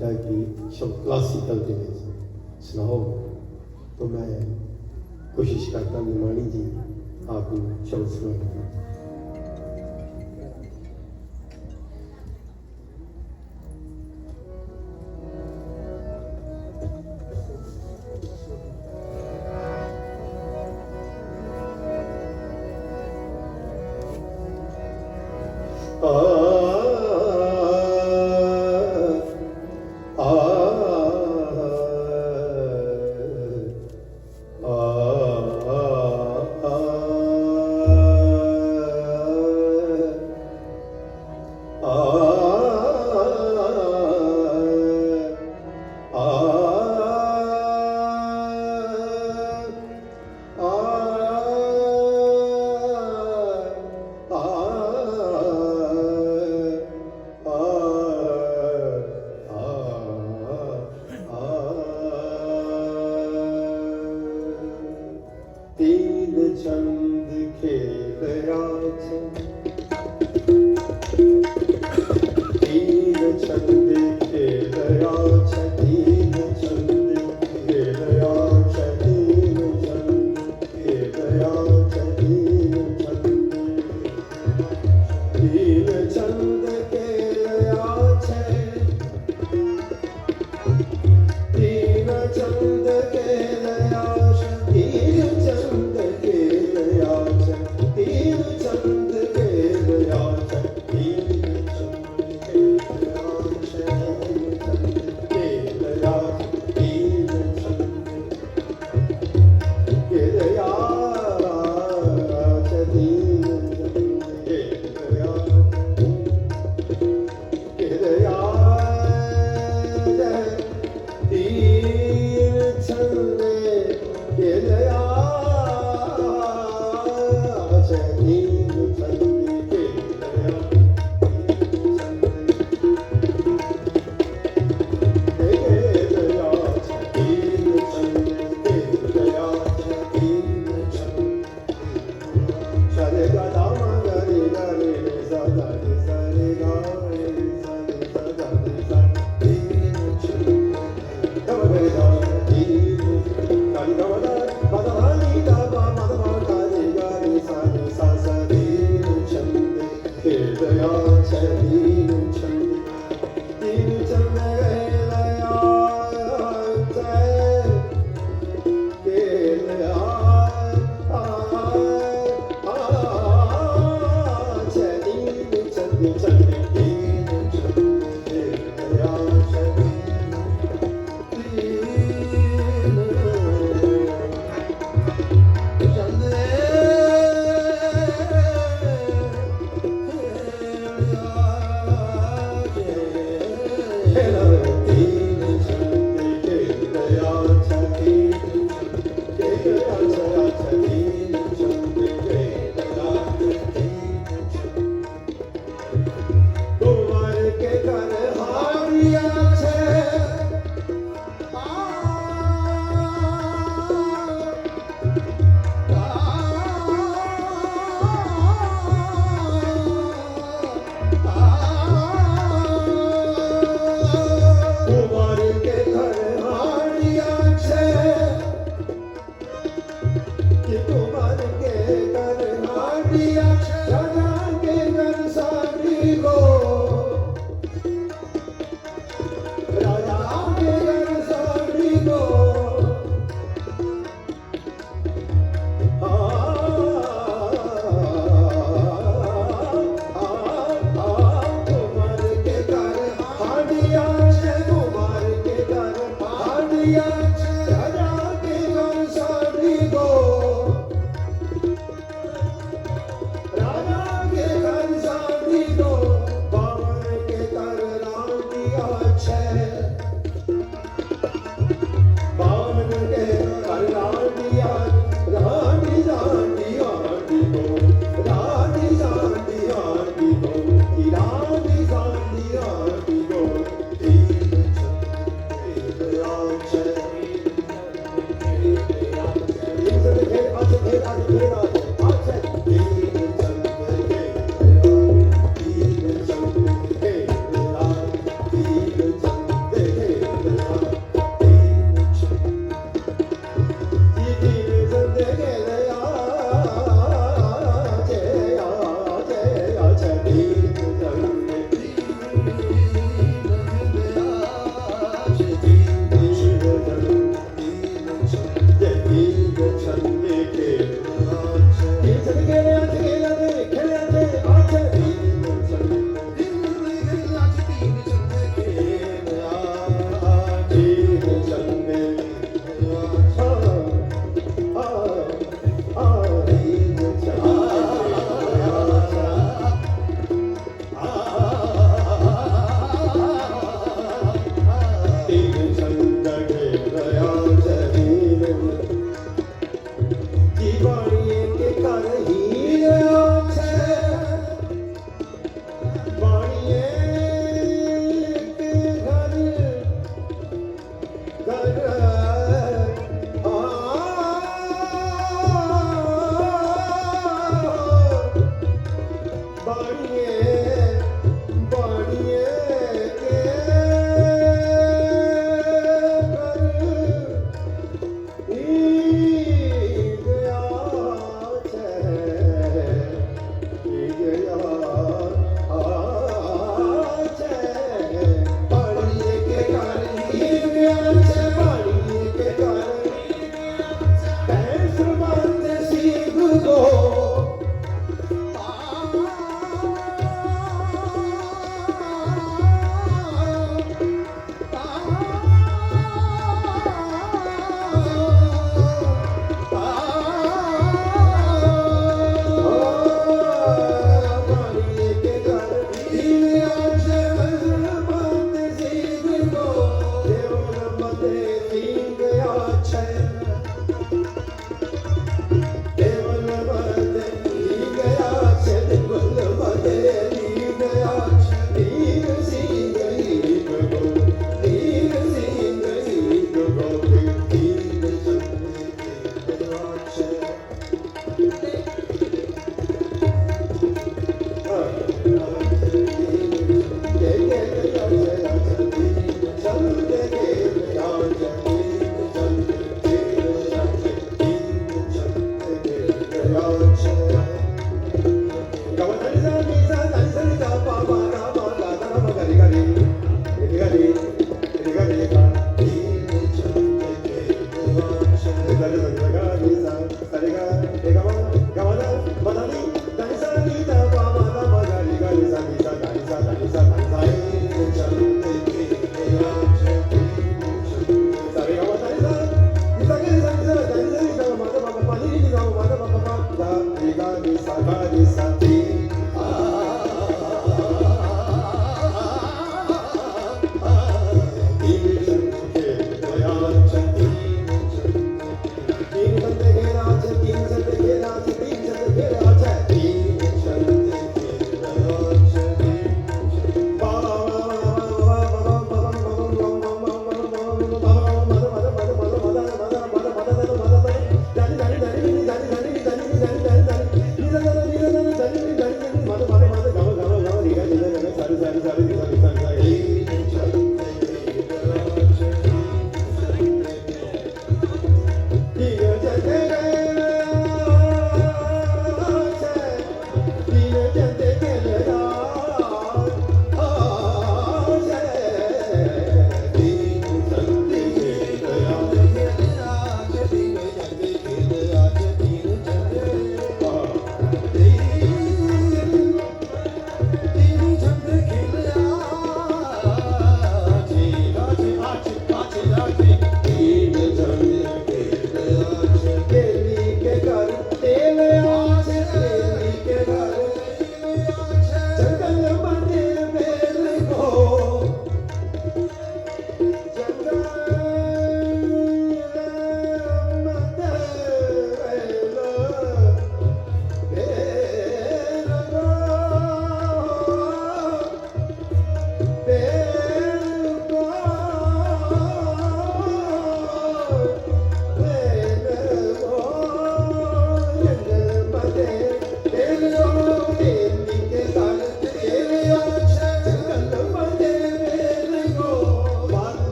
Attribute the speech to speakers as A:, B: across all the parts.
A: चाहे कि शब्द क्लासिकल के लिए सुनाओ तो मैं कोशिश करता निमाणी जी आपको शब्द सुनाने की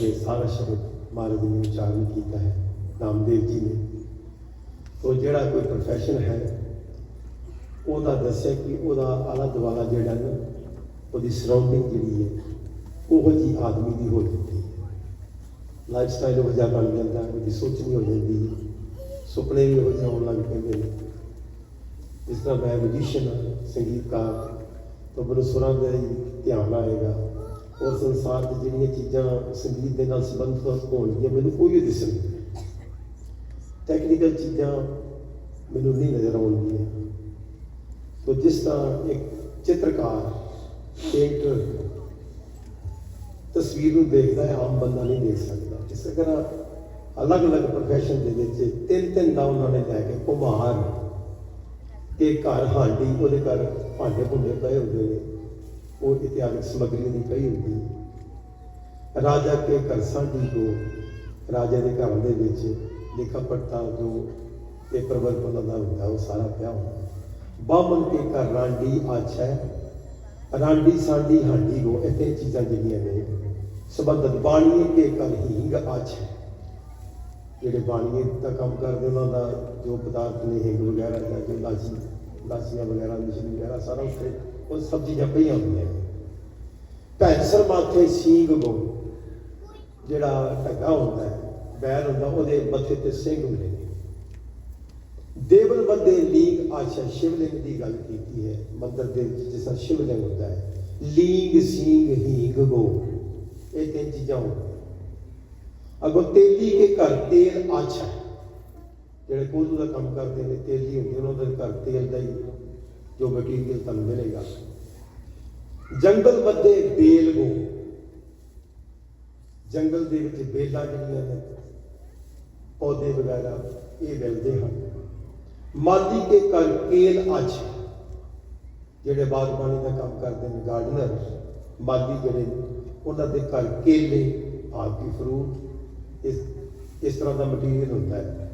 A: ਪੈਟਰੋਲ ਲੈ ਕੇ ਸਾਰਾ ਸ਼ਬਦ ਮਹਾਰਾਜ ਨੇ ਉਚਾਰਨ ਕੀਤਾ ਹੈ, ਨਾਮਦੇਵ ਜੀ ਨੇ। ਉਹ ਜਿਹੜਾ ਕੋਈ ਪ੍ਰੋਫੈਸ਼ਨ ਹੈ, ਉਹਦਾ ਦੱਸਿਆ ਕਿ ਉਹਦਾ ਆਲਾ ਦੁਆਲਾ ਜਿਹੜਾ ਨਾ, ਉਹਦੀ ਸਰਾਊਂਡਿੰਗ ਜਿਹੜੀ ਹੈ, ਉਹੋ ਜੀ ਆਦਮੀ ਦੀ ਹੋ ਜਾਂਦੀ ਹੈ। ਲਾਈਫ ਸਟਾਈਲ ਉਹ ਜਿਹਾ ਬਣ ਜਾਂਦਾ, ਉਹਦੀ ਸੋਚ ਨਹੀਂ ਹੋ ਜਾਂਦੀ ਹੈ ਸੁਪਨੇ ਵੀ ਹੋ ਜਾਣ ਲੱਗ ਪੈਂਦੇ ਨੇ। ਇਸ ਤਰ੍ਹਾਂ ਮੈਂ ਮੈਜੀਸ਼ੀਅਨ ਹਾਂ, ਸੰਗੀਤਕਾਰ, ਤਾਂ ਮੈਨੂੰ ਸੁਰਾਂ ਦਾ ਹੀ ਧਿਆਨ ਆਏਗਾ। ਉਹ ਸੰਸਾਰ ਦੀ ਜਿਹੜੀਆਂ ਚੀਜ਼ਾਂ ਸੰਗੀਤ ਦੇ ਨਾਲ ਸੰਬੰਧਿਤ ਹੋਣਗੀਆਂ ਮੈਨੂੰ ਕੋਈ ਦਿਸਣਗੀਆਂ ਟੈਕਨੀਕਲ ਚੀਜ਼ਾਂ ਮੈਨੂੰ ਨਹੀਂ ਨਜ਼ਰ ਆਉਣਗੀਆਂ ਤੋ ਜਿਸ ਤਰ੍ਹਾਂ ਇੱਕ ਚਿੱਤਰਕਾਰ ਪੇਂਟਰ ਤਸਵੀਰ ਨੂੰ ਦੇਖਦਾ ਹੈ, ਆਮ ਬੰਦਾ ਨਹੀਂ ਦੇਖ ਸਕਦਾ। ਇਸੇ ਤਰ੍ਹਾਂ ਅਲੱਗ-ਅਲੱਗ ਪ੍ਰੋਫੈਸ਼ਨ ਦੇ ਵਿੱਚ ਤਿੰਨ ਤਿੰਨ ਦਾ ਉਹਨਾਂ ਨੇ ਲੈ ਕੇ ਕੁਮਾਰ ਤੇ ਘਰ ਹਾਂਡੀ ਉਹਦੇ ਘਰ ਭਾਂਡੇ ਭੁੰਡੇ ਪਏ ਹੁੰਦੇ ਨੇ। ਉਹ ਇਤਿਹਾਸਿਕ ਸਮੱਗਰੀ ਦੀ ਪਈ ਹੁੰਦੀ ਰਾਜਾ ਕੇ ਘਰ ਸਾਂਢੀ ਕੋ ਰਾਜਾ ਦੇ ਘਰ ਦੇ ਵਿੱਚ ਲਿਖਾ ਪੜਤਾ ਜੋ ਪੇਪਰ ਵਰਕ ਉਹਨਾਂ ਦਾ ਹੁੰਦਾ, ਉਹ ਸਾਰਾ ਪਿਆ ਹੁੰਦਾ। ਬਾਮਨ ਕੇ ਘਰ ਰਾਂਡੀ ਆਛੈ ਰਾਂਡੀ ਸਾਂਢੀ ਹਾਂਡੀ ਕੋ ਇਹ ਚੀਜ਼ਾਂ ਜਿਹੜੀਆਂ ਨੇ, ਸੰਬੰਧਤ ਬਾਣੀ ਕੇ ਘਰ ਹੀਂਗ ਆਛੈ ਜਿਹੜੇ ਬਾਣੀ ਦਾ ਕੰਮ ਕਰਦੇ, ਉਹਨਾਂ ਦਾ ਜੋ ਪਦਾਰਥ ਨੇ, ਹਿੰਗ ਵਗੈਰਾ ਜਾਂ ਜੋ ਲਾਸ਼ੀ ਲਾਸ਼ੀਆਂ ਵਗੈਰਾ ਮਿਸ਼ਰੀ ਵਗੈਰਾ, ਸਾਰਾ ਉੱਤੇ ਉਹ ਸਭ ਚੀਜ਼ਾਂ ਪਈਆਂ ਹੁੰਦੀਆਂ ਨੇ ਮਾਥੇ ਸੀਂਗ ਗੋ ਜਿਹੜਾ ਢੱਗਾ ਹੁੰਦਾ ਹੈ ਬੈਲ ਹੁੰਦਾ, ਉਹਦੇ ਮੱਥੇ ਤੇ ਸਿੰਘ ਹੁੰਦੇ ਦੇਵਲ ਬੰਦੇ ਲੀਗ ਆਸ਼ਾ ਸ਼ਿਵਲਿੰਗ ਦੀ ਗੱਲ ਕੀਤੀ ਹੈ, ਮੰਦਰ ਦੇ ਵਿੱਚ ਜਿਸ ਤਰ੍ਹਾਂ ਸ਼ਿਵਲਿੰਗ ਹੁੰਦਾ ਹੈ, ਲੀਗ ਸਿੰਘ ਹੀਂਗ ਗੋ ਇਹ ਤਿੰਨ ਚੀਜ਼ਾਂ ਹੁੰਦੀਆਂ ਅਗੋ ਤੇਲੀ ਕੇ ਘਰ ਤੇਲ ਆਛਾ ਜਿਹੜੇ ਕੋਲੂ ਦਾ ਕੰਮ ਕਰਦੇ ਨੇ, ਤੇਲੀ ਹੁੰਦੇ ਉਹਨਾਂ ਦੇ ਘਰ ਤੇਲ ਦਾ ਹੀ ਜੋ ਮਟੀਰੀਅਲ ਤੁਹਾਨੂੰ ਮਿਲੇਗਾ। ਜੰਗਲ ਮੱਦੇ ਬੇਲ ਗੋ ਜੰਗਲ ਦੇ ਵਿੱਚ ਬੇਲਾਂ ਜਿਹੜੀਆਂ ਨੇ, ਪੌਦੇ ਵਗੈਰਾ ਇਹ ਮਿਲਦੇ ਹਨ। ਮਾਦੀ ਕੇ ਘਰ ਕੇਲ ਆਛ ਜਿਹੜੇ ਬਾਗਬਾਨੀ ਦਾ ਕੰਮ ਕਰਦੇ ਨੇ ਗਾਰਡਨਰ ਮਾਦੀ ਜਿਹੜੇ ਉਹਨਾਂ ਦੇ ਘਰ ਕੇਲੇ, ਆਦਿ ਫਰੂਟ ਇਸ ਇਸ ਤਰ੍ਹਾਂ ਦਾ ਮਟੀਰੀਅਲ ਹੁੰਦਾ ਹੈ।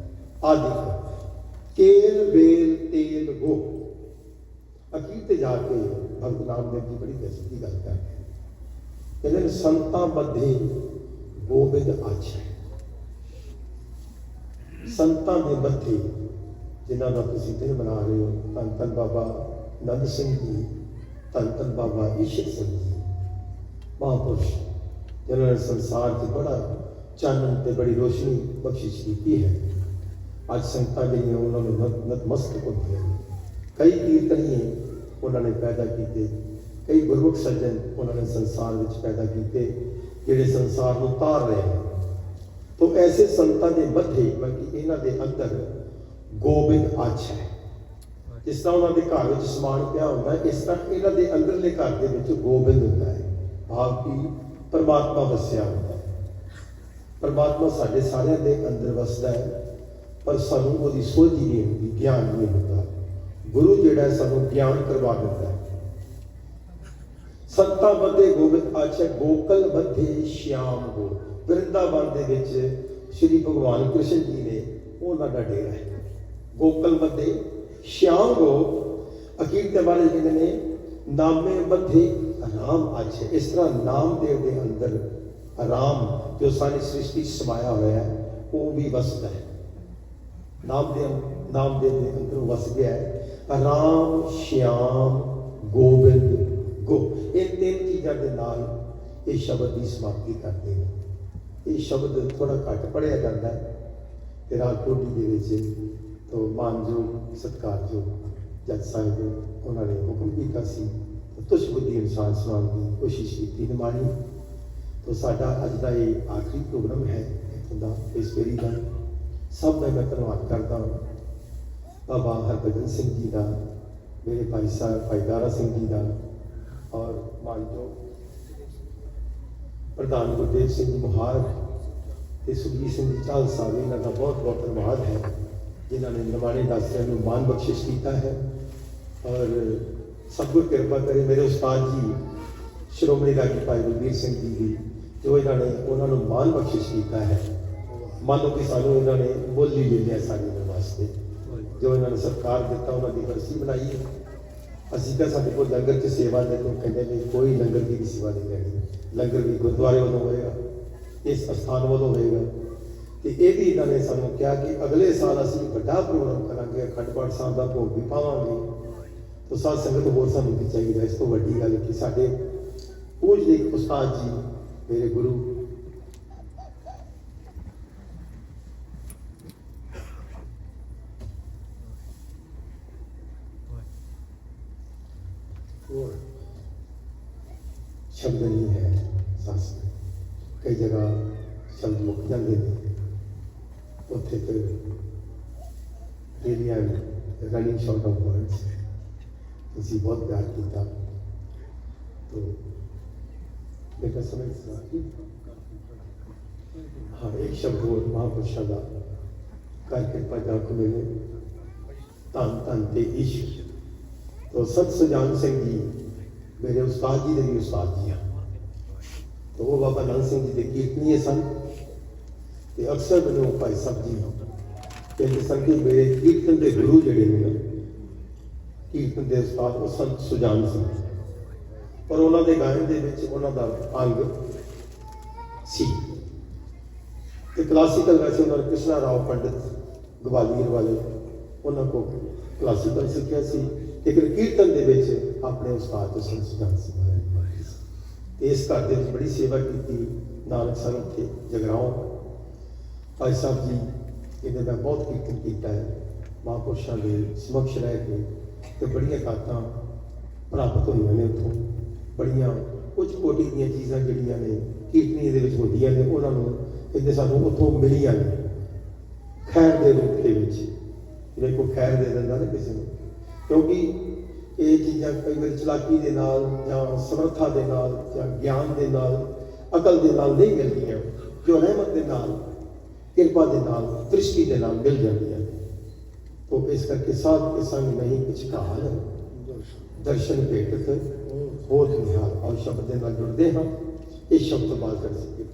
A: ਆਦਿ ਕੇਲ, ਬੇਲ, ਤੇਲ ਗੋ ਅਖੀਰ ਤੇ ਜਾ ਕੇ ਭਗਤ ਨਾਮਦੇਵ ਜੀ ਬੜੀ ਦਿਲਚਸਪ ਦੀ ਗੱਲ ਕਰਦੇ ਨੇ ਕਹਿੰਦੇ ਨੇ ਸੰਤਾਂ ਮੱਧੇ ਗੋਬਿੰਦ ਆਛੈ ਸੰਤਾਂ ਦੇ ਮੱਥੇ ਜਿਨ੍ਹਾਂ ਦਾ ਤੁਸੀਂ ਦਿਨ ਮਨਾ ਰਹੇ ਹੋ ਧੰਨ ਧੰਨ ਬਾਬਾ ਨੰਦ ਸਿੰਘ ਜੀ ਧੰਨ ਧੰਨ ਬਾਬਾ ਈਸ਼ਰ ਸਿੰਘ ਜੀ ਮਹਾਂਪੁਰਸ਼ ਜਿਨ੍ਹਾਂ ਨੇ ਸੰਸਾਰ 'ਚ ਬੜਾ ਚਾਨਣ ਤੇ ਬੜੀ ਰੋਸ਼ਨੀ ਬਖਸ਼ਿਸ਼ ਕੀਤੀ ਹੈ ਅੱਜ ਸੰਗਤਾਂ ਜਿਹੜੀਆਂ ਉਹਨਾਂ ਨੂੰ ਨਤ- ਨਤਮਸਤਕ ਹੁੰਦੀਆਂ ਨੇ ਕਈ ਕੀਰਤਨੀਏ ਉਹਨਾਂ ਨੇ ਪੈਦਾ ਕੀਤੇ। ਕਈ ਗੁਰਮੁਖ ਸੱਜਣ ਉਹਨਾਂ ਨੇ ਸੰਸਾਰ ਵਿੱਚ ਪੈਦਾ ਕੀਤੇ, ਜਿਹੜੇ ਸੰਸਾਰ ਨੂੰ ਤਾਰ ਰਹੇ ਹਨ। ਤੋ ਐਸੇ ਸੰਤਾਂ ਦੇ ਮੱਥੇ, ਬਲਕਿ ਇਹਨਾਂ ਦੇ ਅੰਦਰ ਗੋਬਿੰਦ ਆਛਾ ਹੈ। ਜਿਸ ਤਰ੍ਹਾਂ ਉਹਨਾਂ ਦੇ ਘਰ ਵਿੱਚ ਸਮਾਨ ਪਿਆ ਹੁੰਦਾ, ਇਸ ਤਰ੍ਹਾਂ ਇਹਨਾਂ ਦੇ ਅੰਦਰਲੇ ਘਰ ਦੇ ਵਿੱਚ ਗੋਬਿੰਦ ਹੁੰਦਾ ਹੈ। ਭਾਵ ਕਿ ਪਰਮਾਤਮਾ ਵਸਿਆ ਹੁੰਦਾ ਹੈ। ਪਰਮਾਤਮਾ ਸਾਡੇ ਸਾਰਿਆਂ ਦੇ ਅੰਦਰ ਵਸਦਾ ਹੈ, ਪਰ ਸਾਨੂੰ ਉਹਦੀ ਸੋਝੀ ਨਹੀਂ ਹੁੰਦੀ ਗਿਆਨ ਨਹੀਂ ਹੁੰਦਾ। ਗੁਰੂ ਜਿਹੜਾ ਹੈ ਸਾਨੂੰ ਗਿਆਨ ਕਰਵਾ ਦਿੰਦਾ ਹੈ। ਸੰਤਾਂ ਮੱਧੇ ਗੋਬਿੰਦ ਆਛਾ ਗੋਕਲ ਮੱਧੇ ਸ਼ਿਆਮ ਗੋ ਵਰਿੰਦਾਵਨ ਦੇ ਵਿੱਚ ਸ਼੍ਰੀ ਭਗਵਾਨ ਕ੍ਰਿਸ਼ਨ ਜੀ ਨੇ ਉਹਨਾਂ ਦਾ ਡੇਰਾ ਹੈ। ਗੋਕਲ ਮੱਧੇ ਸ਼ਿਆਮ ਗੋ ਅਖੀਰ ਤੇ ਬਾਰੇ ਕਹਿੰਦੇ ਨੇ, ਨਾਮੇ ਮੱਧੇ ਰਾਮ ਆਛੇ ਇਸ ਤਰ੍ਹਾਂ ਨਾਮਦੇਵ ਦੇ ਅੰਦਰ ਰਾਮ ਜੋ ਸਾਰੀ ਸ੍ਰਿਸ਼ਟੀ ਸਮਾਇਆ ਹੋਇਆ ਹੈ, ਉਹ ਵੀ ਵਸਦਾ ਹੈ। ਨਾਮਦੇਵ ਨਾਮਦੇਵ ਦੇ ਅੰਦਰ ਵਸ ਗਿਆ ਹੈ। ਰਾਮ ਸ਼ਿਆਮ ਗੋਬਿੰਦ ਗੋ। ਇਹ ਤਿੰਨ ਚੀਜ਼ਾਂ ਦੇ ਨਾਲ ਇਹ ਸ਼ਬਦ ਦੀ ਸਮਾਪਤੀ ਕਰਦੇ ਨੇ। ਇਹ ਸ਼ਬਦ ਥੋੜਾ ਘੱਟ ਪੜਿਆ ਜਾਂਦਾ ਹੈ ਤੇ ਰਾਜਕੋਟੀ ਦੇ ਵਿੱਚ ਤੋਂ ਮਾਨਯੋਗ, ਸਤਿਕਾਰਯੋਗ ਜੱਜ ਸਾਹਿਬ ਉਹਨਾਂ ਨੇ ਹੁਕਮ ਕੀਤਾ ਸੀ ਤੁਸ਼ ਬੁੱਧੀ ਇਨਸਾਨ ਸੁਣਾਉਣ ਦੀ ਕੋਸ਼ਿਸ਼ ਕੀਤੀ ਨਿਮਾਣੀ ਤੋ ਸਾਡਾ ਅੱਜ ਦਾ ਇਹ ਆਖਰੀ ਪ੍ਰੋਗਰਾਮ ਹੈ ਇੱਥੋਂ ਦਾ, ਇਸ ਵੇਰੀ ਦਾ। ਸਭ ਦਾ ਮੈਂ ਧੰਨਵਾਦ ਕਰਦਾ ਹਾਂ। ਬਾਬਾ ਹਰਭਜਨ ਸਿੰਘ ਜੀ ਦਾ ਮੇਰੇ ਭਾਈ ਸਾਹਿਬ ਭਾਈ ਦਾਰਾ ਸਿੰਘ ਜੀ ਦਾ ਔਰ ਮਾਨਯੋਗ ਪ੍ਰਧਾਨ ਗੁਰਦੇਵ ਸਿੰਘ ਜੀ ਮੁਹਾਰ ਤੇ ਸੁਖਜੀਤ ਸਿੰਘ ਜੀ ਚਾਲ ਸਾਹਿਬ ਇਹਨਾਂ ਦਾ ਬਹੁਤ ਬਹੁਤ ਧੰਨਵਾਦ ਹੈ ਜਿਨ੍ਹਾਂ ਨੇ ਨਿਮਾਣੇ ਦਾਸਿਆਂ ਨੂੰ ਮਾਨ ਬਖਸ਼ਿਸ਼ ਕੀਤਾ ਹੈ ਔਰ ਸਭ ਸਤਿਗੁਰ ਕਿਰਪਾ ਕਰੇ ਮੇਰੇ ਉਸਤਾਦ ਜੀ ਸ਼੍ਰੋਮਣੀ ਰਾਗੀ ਭਾਈ ਬਲਬੀਰ ਸਿੰਘ ਜੀ ਦੀ ਜੋ ਇਹਨਾਂ ਨੇ ਉਹਨਾਂ ਨੂੰ ਮਾਨ ਬਖਸ਼ਿਸ਼ ਕੀਤਾ ਹੈ ਮੰਨ ਕਿ ਸਾਨੂੰ ਇਹਨਾਂ ਨੇ ਬੋਲੀ ਲੈ ਲਿਆ ਸਾਡੇ ਵਾਸਤੇ ਜੋ ਇਹਨਾਂ ਨੇ ਸਰਕਾਰ ਦਿੱਤਾ, ਉਹਨਾਂ ਦੀ ਵਰਸੀ ਬਣਾਈ ਹੈ। ਅਸੀਂ ਤਾਂ ਸਾਡੇ ਕੋਲ ਲੰਗਰ ਚ ਸੇਵਾ ਦੇ ਤੋਂ ਕਹਿੰਦੇ ਨੇ, ਕੋਈ ਲੰਗਰ ਦੀ ਸੇਵਾ ਨਹੀਂ ਲੈਣੀ। ਲੰਗਰ ਵੀ ਗੁਰਦੁਆਰੇ ਵੱਲੋਂ ਹੋਏਗਾ, ਇਸ ਅਸਥਾਨ ਵੱਲੋਂ ਹੋਏਗਾ। ਤੇ ਇਹ ਵੀ ਇਹਨਾਂ ਨੇ ਸਾਨੂੰ ਕਿਹਾ ਕਿ ਅਗਲੇ ਸਾਲ ਅਸੀਂ ਵੱਡਾ ਪ੍ਰੋਗਰਾਮ ਕਰਾਂਗੇ, ਅਖੰਡ ਪਾਠ ਸਾਹਿਬ ਦਾ ਭੋਗ ਵੀ ਪਾਵਾਂਗੇ। ਤਾਂ ਸਾਧ ਸੰਗਤ ਹੋਰ ਸਾਨੂੰ ਕੀ ਚਾਹੀਦਾ, ਇਸ ਤੋਂ ਵੱਡੀ ਗੱਲ ਕਿ ਸਾਡੇ ਪੂਜਦੇ ਉਸਤਾਦ ਜੀ, ਮੇਰੇ ਗੁਰੂ शब्द नहीं है शास्त्र कई जगह शब्द मुख्य दे दी थे तो really running short of words किसी बहुत प्यार की था। तो बेटा समझ हाँ एक शब्द वो महापुरुष का कर कृपा जाको मैंने तान तानते ईश्वर। तो सत सुजान सिंह जी ਮੇਰੇ ਉਸਤਾਦ ਜੀ ਦੇ ਵੀ ਉਸਤਾਦ ਜੀ ਆ। ਤੇ ਉਹ ਬਾਬਾ ਨੰਦ ਸਿੰਘ ਜੀ ਦੇ ਕੀਰਤਨੀਏ ਸਨ। ਤੇ ਅਕਸਰ ਮੈਨੂੰ ਭਾਈ ਸਾਹਿਬ ਜੀ ਕਹਿੰਦੇ ਸਨ ਕਿ ਮੇਰੇ ਕੀਰਤਨ ਦੇ ਗੁਰੂ ਜਿਹੜੇ ਨੇ ਨਾ, ਕੀਰਤਨ ਦੇ ਉਸਤਾਦ ਉਹ ਸੰਤ ਸੁਜਾਨ ਸਿੰਘ। ਪਰ ਉਹਨਾਂ ਦੇ ਗਾਇਨ ਦੇ ਵਿੱਚ ਉਹਨਾਂ ਦਾ ਅੰਗ ਸੀ। ਤੇ ਕਲਾਸੀਕਲ ਵੈਸੇ ਉਹਨਾਂ ਨੇ ਕ੍ਰਿਸ਼ਨਾ ਰਾਓ ਪੰਡਿਤ ਗਵਾਲੀਅਰ ਵਾਲੇ ਉਹਨਾਂ ਕੋ ਕਲਾਸੀਕਲ ਸਿੱਖਿਆ ਸੀ। ਲੇਕਿਨ ਕੀਰਤਨ ਦੇ ਵਿੱਚ ਆਪਣੇ ਉਸਤਾਦ ਤੋਂ ਸੰਤ ਸੁਜਾਨ ਤੇ ਇਸ ਘਰ ਦੇ ਵਿੱਚ ਬੜੀ ਸੇਵਾ ਕੀਤੀ। ਨਾਨਕ ਸਾਹਿਬ ਤੇ ਜਗਰਾਉਂ। ਭਾਈ ਸਾਹਿਬ ਜੀ, ਇਹਦੇ ਦਾ ਬਹੁਤ ਕੀਰਤਨ ਕੀਤਾ ਹੈ। ਮਹਾਂਪੁਰਸ਼ਾਂ ਦੇ ਸਮਕਸ਼ ਰਹਿ ਕੇ ਤੇ ਬੜੀਆਂ ਕਾਤਾਂ ਪ੍ਰਾਪਤ ਹੋਈਆਂ ਨੇ ਉੱਥੋਂ। ਬੜੀਆਂ ਉੱਚ ਕੋਟੀ ਦੀਆਂ ਚੀਜ਼ਾਂ ਜਿਹੜੀਆਂ ਨੇ ਕੀਰਤਨੀ ਦੇ ਵਿੱਚ ਹੁੰਦੀਆਂ ਨੇ, ਉਹਨਾਂ ਨੂੰ ਇਹਦੇ ਸਾਨੂੰ ਉੱਥੋਂ ਮਿਲੀਆਂ ਨੇ। ਖੈਰ ਦੇ ਰੂਪ ਦੇ ਵਿੱਚ। ਜਿਹੜੇ ਕੋ ਖੈਰ ਦੇ ਦਿੰਦਾ ਨਾ ਕਿਸੇ ਨੂੰ। ਕਿਉਂਕਿ ਇਹ ਚੀਜ਼ਾਂ ਕਈ ਵਾਰੀ ਚਲਾਕੀ ਦੇ ਨਾਲ ਜਾਂ ਸਮਰੱਥਾ ਦੇ ਨਾਲ ਜਾਂ ਗਿਆਨ ਦੇ ਨਾਲ, ਅਕਲ ਦੇ ਨਾਲ ਨਹੀਂ ਮਿਲਦੀਆਂ। ਜੋ ਰਹਿਮਤ ਦੇ ਨਾਲ, ਕਿਰਪਾ ਦੇ ਨਾਲ ਦ੍ਰਿਸ਼ਟੀ ਦੇ ਨਾਲ ਮਿਲ ਜਾਂਦੀਆਂ ਨੇ। ਤੋ ਇਸ ਕਰਕੇ ਸਾਧ ਕੇ ਸੰਗ ਨਹੀਂ ਕੁਛ ਕਾਲ ਦਰਸ਼ਨ ਭੇਟਤ ਹੋਤ ਨਿਹਾਲ ਔਰ ਸ਼ਬਦ ਦੇ ਨਾਲ ਜੁੜਦੇ ਹਾਂ। ਇਹ ਸ਼ਬਦ ਤੋਂ ਕਰ ਸਕੇ